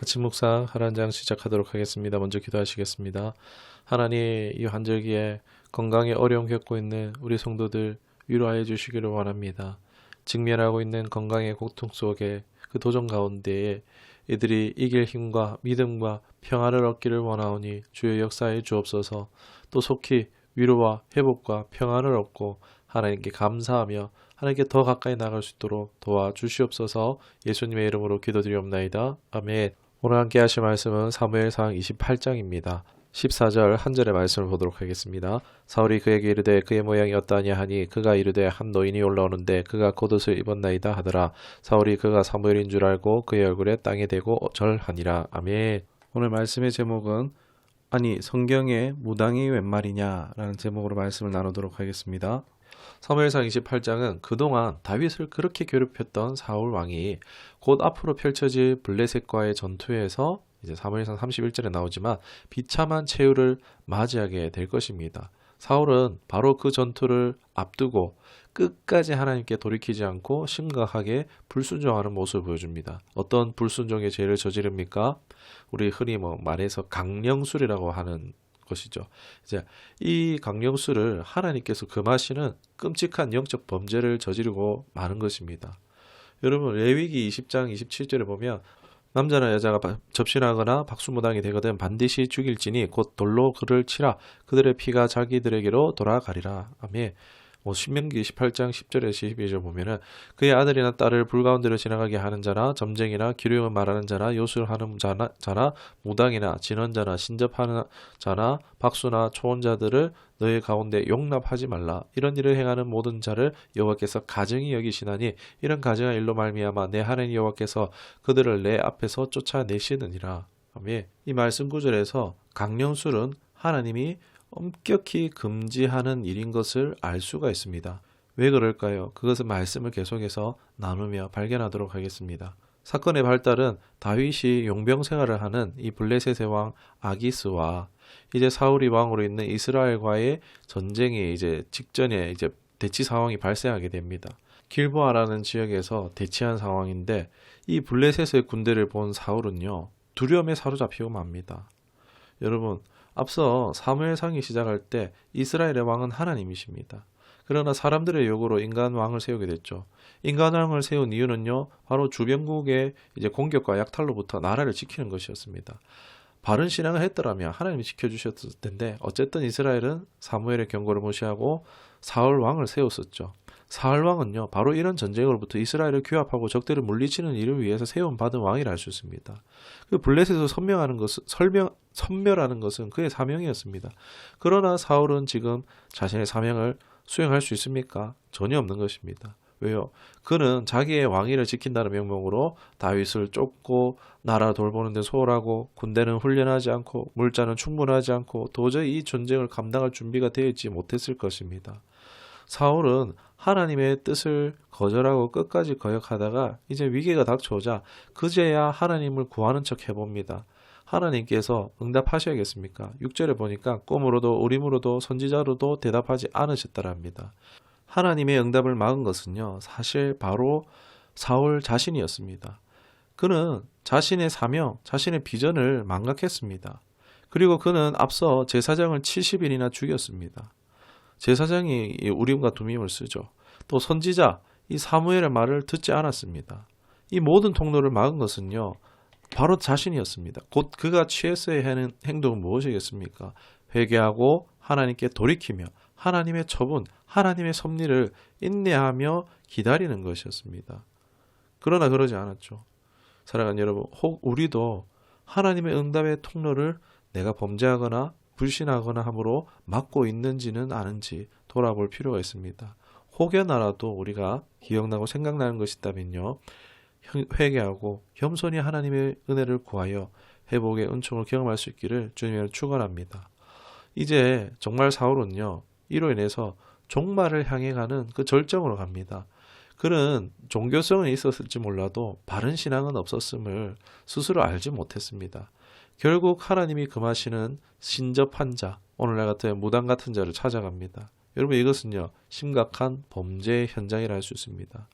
아침 묵상 하란장 시작하도록 하겠습니다. 먼저 기도하시겠습니다. 하나님 이 환절기에 건강에 어려움 겪고 있는 우리 성도들 위로하여 주시기를 원합니다. 직면하고 있는 건강의 고통 속에 그 도전 가운데에 이들이 이길 힘과 믿음과 평안을 얻기를 원하오니 주의 역사에 주옵소서 또 속히 위로와 회복과 평안을 얻고 하나님께 감사하며 하나님께 더 가까이 나갈 수 있도록 도와주시옵소서 예수님의 이름으로 기도드리옵나이다. 아멘. 오늘 함께 하실 말씀은 사무엘상 28장입니다. 14절 한 절의 말씀을 보도록 하겠습니다. 사울이 그에게 이르되 그의 모양이 어떠하냐 하니 그가 이르되 한 노인이 올라오는데 그가 겉옷을 입었나이다 하더라. 사울이 그가 사무엘인 줄 알고 그의 얼굴에 땅에 대고 절하니라. 아멘. 오늘 말씀의 제목은 아니 성경에 무당이 웬 말이냐라는 제목으로 말씀을 나누도록 하겠습니다. 사무엘상 28장은 그동안 다윗을 그렇게 괴롭혔던 사울 왕이 곧 앞으로 펼쳐질 블레셋과의 전투에서 이제 사무엘상 31절에 나오지만 비참한 최후를 맞이하게 될 것입니다. 사울은 바로 그 전투를 앞두고 끝까지 하나님께 돌이키지 않고 심각하게 불순종하는 모습을 보여줍니다. 어떤 불순종의 죄를 저지릅니까? 우리 흔히 뭐 말해서 강령술이라고 하는 것이죠. 이제 이 강령술을 하나님께서 금하시는 끔찍한 영적 범죄를 저지르고 마는 것입니다. 여러분 레위기 20장 27절에 보면 남자나 여자가 바- 접신하거나 박수무당이 되거든 반드시 죽일지니 곧 돌로 그를 치라 그들의 피가 자기들에게로 돌아가리라. 아멘. 뭐 신명기 18장 10절에서 12절 보면은 그의 아들이나 딸을 불 가운데로 지나가게 하는 자나 점쟁이나 기류을 말하는 자나 요술 하는 자나, 자나 무당이나 진언자나 신접하는 자나 박수나 초혼자들을 너희 가운데 용납하지 말라 이런 일을 행하는 모든 자를 여호와께서 가증히 여기시나니 이런 가증한 일로 말미암아 내 하나님 여호와께서 그들을 내 앞에서 쫓아내시느니라. 이 말씀 구절에서 강령술은 하나님이 엄격히 금지하는 일인 것을 알 수가 있습니다. 왜 그럴까요? 그것은 말씀을 계속해서 나누며 발견하도록 하겠습니다. 사건의 발달은 다윗이 용병 생활을 하는 이 블레셋의 왕 아기스와 이제 사울이 왕으로 있는 이스라엘과의 전쟁이 이제 직전에 이제 대치 상황이 발생하게 됩니다. 길보아라는 지역에서 대치한 상황인데 이 블레셋의 군대를 본 사울은요 두려움에 사로잡히고 맙니다. 여러분 앞서 사무엘상이 시작할 때 이스라엘의 왕은 하나님이십니다. 그러나 사람들의 요구로 인간 왕을 세우게 됐죠. 인간 왕을 세운 이유는요, 바로 주변국의 이제 공격과 약탈로부터 나라를 지키는 것이었습니다. 바른 신앙을 했더라면 하나님이 지켜주셨을 텐데, 어쨌든 이스라엘은 사무엘의 경고를 무시하고 사울 왕을 세웠었죠. 사울 왕은요, 바로 이런 전쟁으로부터 이스라엘을 규합하고 적들을 물리치는 일을 위해서 세운 받은 왕이라 할 수 있습니다. 그 블레셋을 선명하는 것은 설명 선멸하는 것은 그의 사명이었습니다. 그러나 사울은 지금 자신의 사명을 수행할 수 있습니까? 전혀 없는 것입니다. 왜요? 그는 자기의 왕위를 지킨다는 명목으로 다윗을 쫓고 나라 돌보는 데 소홀하고 군대는 훈련하지 않고 물자는 충분하지 않고 도저히 이 전쟁을 감당할 준비가 되어 있지 못했을 것입니다. 사울은 하나님의 뜻을 거절하고 끝까지 거역하다가 이제 위기가 닥쳐오자 그제야 하나님을 구하는 척 해봅니다. 하나님께서 응답하셔야겠습니까? 6절에 보니까 꿈으로도 우림으로도 선지자로도 대답하지 않으셨다랍니다. 하나님의 응답을 막은 것은요, 사실 바로 사울 자신이었습니다. 그는 자신의 사명, 자신의 비전을 망각했습니다. 그리고 그는 앞서 제사장을 70일이나 죽였습니다. 제사장이 이 우림과 두밈을 쓰죠. 또 선지자, 이 사무엘의 말을 듣지 않았습니다. 이 모든 통로를 막은 것은요, 바로 자신이었습니다. 곧 그가 취했어야 하는 행동은 무엇이겠습니까? 회개하고 하나님께 돌이키며 하나님의 처분, 하나님의 섭리를 인내하며 기다리는 것이었습니다. 그러나 그러지 않았죠. 사랑하는 여러분, 혹 우리도 하나님의 응답의 통로를 내가 범죄하거나 불신하거나 함으로 막고 있는지는 아는지 돌아볼 필요가 있습니다. 혹여나라도 우리가 기억나고 생각나는 것이 있다면요. 회개하고 겸손히 하나님의 은혜를 구하여 회복의 은총을 경험할 수 있기를 주님을 축원합니다. 이제 정말 사울은요. 이로 인해서 종말을 향해 가는 그 절정으로 갑니다. 그는 종교성은 있었을지 몰라도 바른 신앙은 없었음을 스스로 알지 못했습니다. 결국 하나님이 금하시는 신접한 자, 오늘날 같은 무당 같은 자를 찾아갑니다. 여러분 이것은요 심각한 범죄의 현장이라 할 수 있습니다.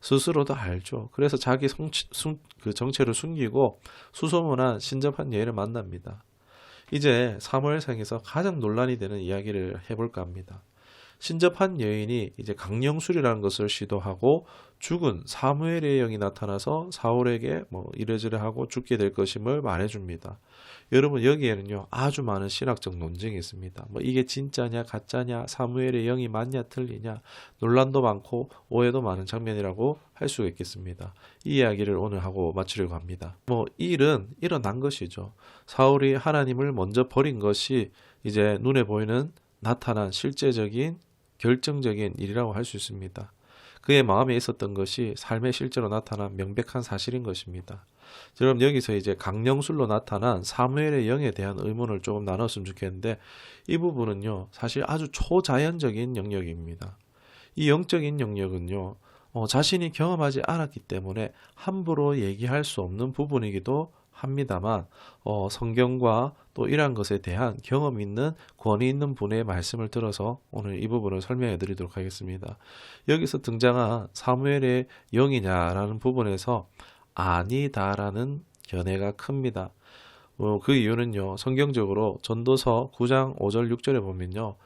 스스로도 알죠. 그래서 자기 성, 숨, 그 정체를 숨기고 수소문한 신접한 여인을 만납니다. 이제 사무엘상에서 가장 논란이 되는 이야기를 해볼까 합니다. 신접한 여인이 이제 강령술이라는 것을 시도하고 죽은 사무엘의 영이 나타나서 사울에게 뭐 이래저래 하고 죽게 될 것임을 말해줍니다. 여러분 여기에는요 아주 많은 신학적 논쟁이 있습니다. 뭐 이게 진짜냐 가짜냐 사무엘의 영이 맞냐 틀리냐 논란도 많고 오해도 많은 장면이라고 할 수가 있겠습니다. 이 이야기를 오늘 하고 마치려고 합니다. 뭐이 일은 일어난 것이죠. 사울이 하나님을 먼저 버린 것이 이제 눈에 보이는 나타난 실제적인 결정적인 일이라고 할 수 있습니다. 그의 마음에 있었던 것이 삶에 실제로 나타난 명백한 사실인 것입니다. 여러분 여기서 이제 강령술로 나타난 사무엘의 영에 대한 의문을 조금 나눴으면 좋겠는데 이 부분은요 사실 아주 초자연적인 영역입니다. 이 영적인 영역은요 어, 자신이 경험하지 않았기 때문에 함부로 얘기할 수 없는 부분이기도 합니다만 어, 성경과 또 이러한 것에 대한 경험 있는 권위 있는 분의 말씀을 들어서 오늘 이 부분을 설명해 드리도록 하겠습니다. 여기서 등장한 사무엘의 영이냐라는 부분에서 아니다라는 견해가 큽니다. 어, 그 이유는요, 성경적으로 전도서 9장 5절 6절에 보면요,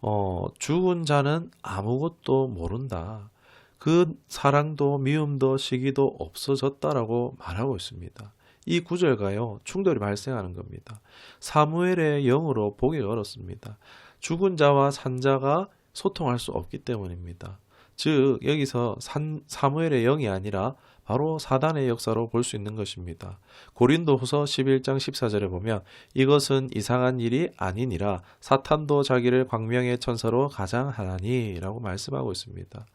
어, 죽은 자는 아무것도 모른다. 그 사랑도 미움도 시기도 없어졌다라고 말하고 있습니다. 이 구절과요, 충돌이 발생하는 겁니다. 사무엘의 영으로 보기 어렵습니다. 죽은 자와 산 자가 소통할 수 없기 때문입니다. 즉, 여기서 산, 사무엘의 영이 아니라 바로 사단의 역사로 볼 수 있는 것입니다. 고린도후서 11장 14절에 보면 이것은 이상한 일이 아니니라 사탄도 자기를 광명의 천사로 가장 하나니라고 말씀하고 있습니다.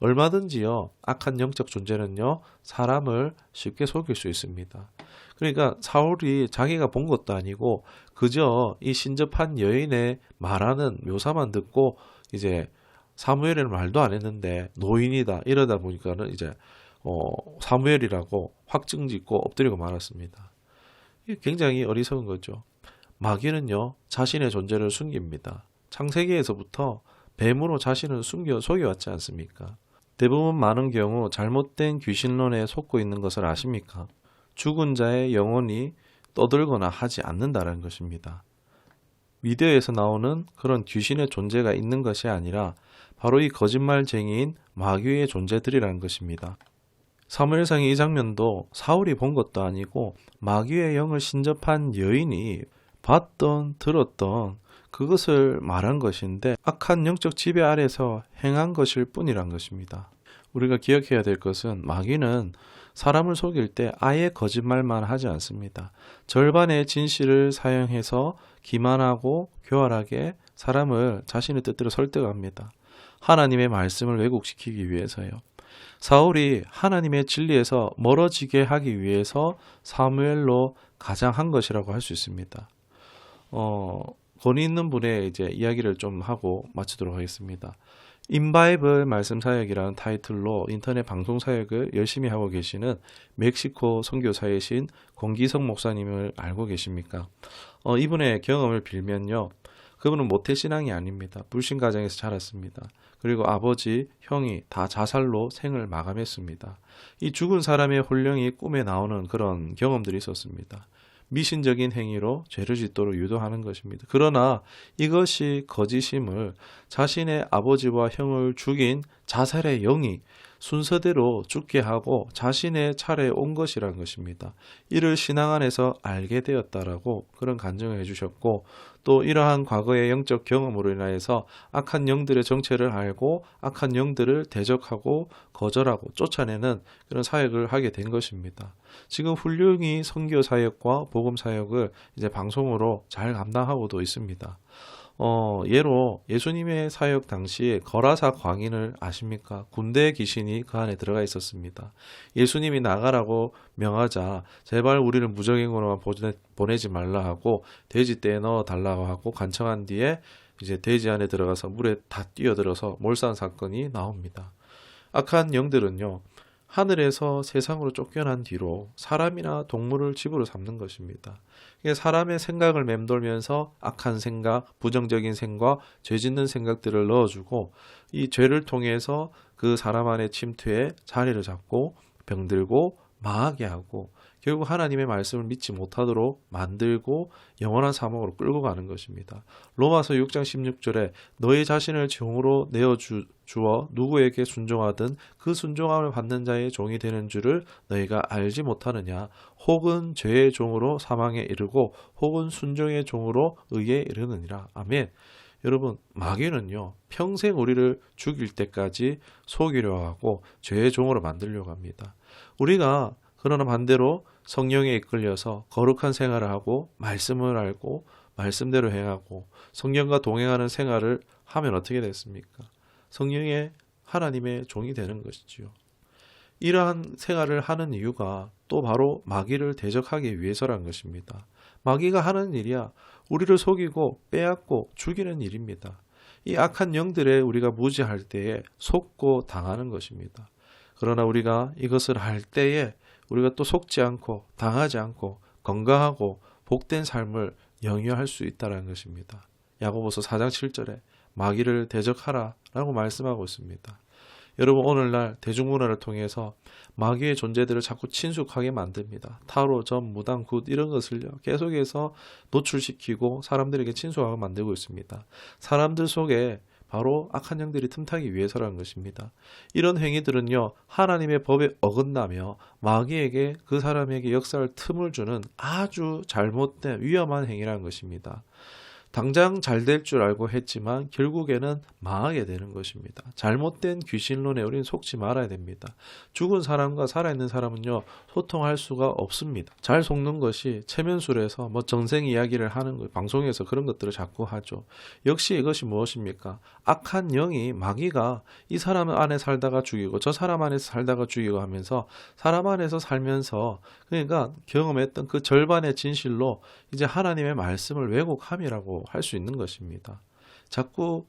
얼마든지요 악한 영적 존재는요 사람을 쉽게 속일 수 있습니다. 그러니까 사울이 자기가 본 것도 아니고 그저 이 신접한 여인의 말하는 묘사만 듣고 이제 사무엘의 말도 안 했는데 노인이다 이러다 보니까는 이제 어, 사무엘이라고 확증 짓고 엎드리고 말았습니다. 굉장히 어리석은 거죠. 마귀는요, 자신의 존재를 숨깁니다. 창세기에서부터 뱀으로 자신을 숨겨 속여왔지 않습니까? 대부분 많은 경우 잘못된 귀신론에 속고 있는 것을 아십니까? 죽은 자의 영혼이 떠들거나 하지 않는다는 것입니다. 미디어에서 나오는 그런 귀신의 존재가 있는 것이 아니라 바로 이 거짓말쟁이인 마귀의 존재들이라는 것입니다. 사무엘상의 이 장면도 사울이 본 것도 아니고 마귀의 영을 신접한 여인이 봤던 들었던 그것을 말한 것인데 악한 영적 지배 아래서 행한 것일 뿐이란 것입니다. 우리가 기억해야 될 것은 마귀는 사람을 속일 때 아예 거짓말만 하지 않습니다. 절반의 진실을 사용해서 기만하고 교활하게 사람을 자신의 뜻대로 설득합니다. 하나님의 말씀을 왜곡시키기 위해서요. 사울이 하나님의 진리에서 멀어지게 하기 위해서 사무엘로 가장 한 것이라고 할 수 있습니다. 어, 권위 있는 분의 이제 이야기를 좀 하고 마치도록 하겠습니다. 인바이블 말씀 사역이라는 타이틀로 인터넷 방송 사역을 열심히 하고 계시는 멕시코 선교사이신 권기성 목사님을 알고 계십니까? 어, 이분의 경험을 빌면요. 그분은 모태 신앙이 아닙니다. 불신 가정에서 자랐습니다. 그리고 아버지, 형이 다 자살로 생을 마감했습니다. 이 죽은 사람의 혼령이 꿈에 나오는 그런 경험들이 있었습니다. 미신적인 행위로 죄를 짓도록 유도하는 것입니다. 그러나 이것이 거짓임을 자신의 아버지와 형을 죽인 자살의 영이 순서대로 죽게 하고 자신의 차례에 온 것이란 것입니다. 이를 신앙 안에서 알게 되었다라고 그런 간증을 해주셨고 또 이러한 과거의 영적 경험으로 인하여서 악한 영들의 정체를 알고 악한 영들을 대적하고 거절하고 쫓아내는 그런 사역을 하게 된 것입니다. 지금 훌륭히 선교 사역과 복음 사역을 이제 방송으로 잘 감당하고도 있습니다. 어, 예로 예수님의 사역 당시에 거라사 광인을 아십니까? 군대 귀신이 그 안에 들어가 있었습니다. 예수님이 나가라고 명하자 제발 우리를 무적행으로만 보내지 말라 하고 돼지떼에 넣어 달라고 하고 간청한 뒤에 이제 돼지 안에 들어가서 물에 다 뛰어들어서 몰살 사건이 나옵니다. 악한 영들은요. 하늘에서 세상으로 쫓겨난 뒤로 사람이나 동물을 집으로 삼는 것입니다. 사람의 생각을 맴돌면서 악한 생각, 부정적인 생각, 죄 짓는 생각들을 넣어주고 이 죄를 통해서 그 사람 안에 침투해 자리를 잡고 병들고 망하게 하고 결국 하나님의 말씀을 믿지 못하도록 만들고 영원한 사망으로 끌고 가는 것입니다. 로마서 6장 16절에 너희 자신을 종으로 내어 주, 주어 누구에게 순종하든 그 순종함을 받는 자의 종이 되는 줄을 너희가 알지 못하느냐 혹은 죄의 종으로 사망에 이르고 혹은 순종의 종으로 의에 이르느니라. 아멘. 여러분, 마귀는요, 평생 우리를 죽일 때까지 속이려 하고 죄의 종으로 만들려고 합니다. 우리가 그러나 반대로 성령에 이끌려서 거룩한 생활을 하고 말씀을 알고 말씀대로 행하고 성령과 동행하는 생활을 하면 어떻게 됐습니까? 성령의 하나님의 종이 되는 것이지요. 이러한 생활을 하는 이유가 또 바로 마귀를 대적하기 위해서란 것입니다. 마귀가 하는 일이야 우리를 속이고 빼앗고 죽이는 일입니다. 이 악한 영들에 우리가 무지할 때에 속고 당하는 것입니다. 그러나 우리가 이것을 할 때에 우리가 또 속지 않고 당하지 않고 건강하고 복된 삶을 영위할 수 있다는 것입니다. 야고보서 4장 7절에 마귀를 대적하라라고 말씀하고 있습니다. 여러분 오늘날 대중문화를 통해서 마귀의 존재들을 자꾸 친숙하게 만듭니다. 타로, 점, 무당, 굿 이런 것을요 계속해서 노출시키고 사람들에게 친숙하게 만들고 있습니다. 사람들 속에 바로 악한 영들이 틈타기 위해서라는 것입니다. 이런 행위들은요, 하나님의 법에 어긋나며 마귀에게 그 사람에게 역사할 틈을 주는 아주 잘못된 위험한 행위라는 것입니다. 당장 잘 될 줄 알고 했지만 결국에는 망하게 되는 것입니다. 잘못된 귀신론에 우리는 속지 말아야 됩니다. 죽은 사람과 살아있는 사람은요, 소통할 수가 없습니다. 잘 속는 것이 체면술에서 뭐 정생 이야기를 하는 거, 방송에서 그런 것들을 자꾸 하죠. 역시 이것이 무엇입니까? 악한 영이 마귀가 이 사람 안에 살다가 죽이고 저 사람 안에서 살다가 죽이고 하면서 사람 안에서 살면서 그러니까 경험했던 그 절반의 진실로 이제 하나님의 말씀을 왜곡함이라고 할 수 있는 것입니다. 자꾸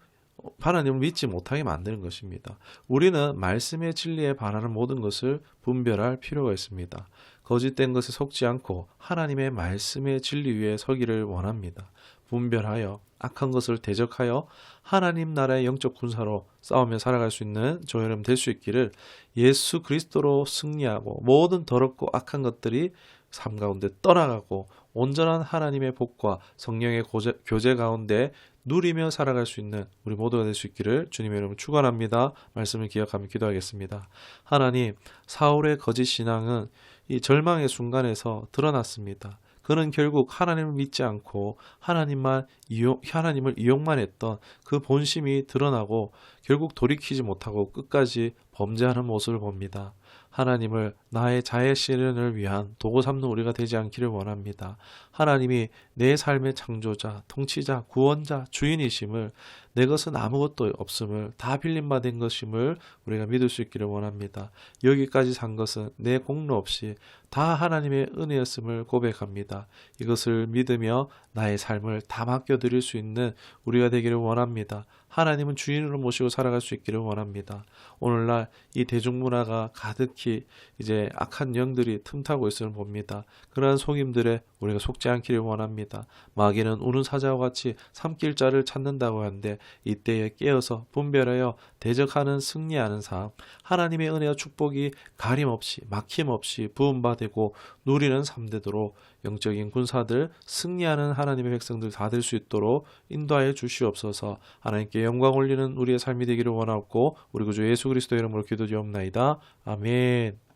하나님을 믿지 못하게 만드는 것입니다. 우리는 말씀의 진리에 반하는 모든 것을 분별할 필요가 있습니다. 거짓된 것에 속지 않고 하나님의 말씀의 진리 위에 서기를 원합니다. 분별하여 악한 것을 대적하여 하나님 나라의 영적 군사로 싸우며 살아갈 수 있는 저 여러분 될 수 있기를 예수 그리스도로 승리하고 모든 더럽고 악한 것들이 삶 가운데 떠나가고 온전한 하나님의 복과 성령의 고제- 교제 가운데 누리며 살아갈 수 있는 우리 모두가 될 수 있기를 주님의 이름으로 축원합니다. 말씀을 기억하며 기도하겠습니다. 하나님, 사울의 거짓 신앙은 이 절망의 순간에서 드러났습니다. 그는 결국 하나님을 믿지 않고 하나님만 이용, 하나님을 이용만 했던 그 본심이 드러나고 결국 돌이키지 못하고 끝까지 범죄하는 모습을 봅니다. 하나님을 나의 자의 실현을 위한 도구 삼는 우리가 되지 않기를 원합니다. 하나님이 내 삶의 창조자, 통치자, 구원자, 주인이심을 내 것은 아무것도 없음을 다 빌림받은 것임을 우리가 믿을 수 있기를 원합니다. 여기까지 산 것은 내 공로 없이 다 하나님의 은혜였음을 고백합니다. 이것을 믿으며 나의 삶을 다 맡겨드릴 수 있는 우리가 되기를 원합니다. 하나님은 주인으로 모시고 살아갈 수 있기를 원합니다. 오늘날 이 대중문화가 가득히 이제 악한 영들이 틈타고 있음을 봅니다. 그러한 속임들에 우리가 속지 않기를 원합니다. 마귀는 우는 사자와 같이 삼킬 자를 찾는다고 하는데 이때에 깨어서 분별하여 대적하는 승리하는 삶, 하나님의 은혜와 축복이 가림 없이 막힘 없이 부음받고 누리는 삶 되도록 영적인 군사들 승리하는 하나님의 백성들 다 될 수 있도록 인도하여 주시옵소서. 하나님께 영광 올리는 우리의 삶이 되기를 원하고 우리 구주 예수 그리스도 이름으로 기도드리옵나이다. 아멘.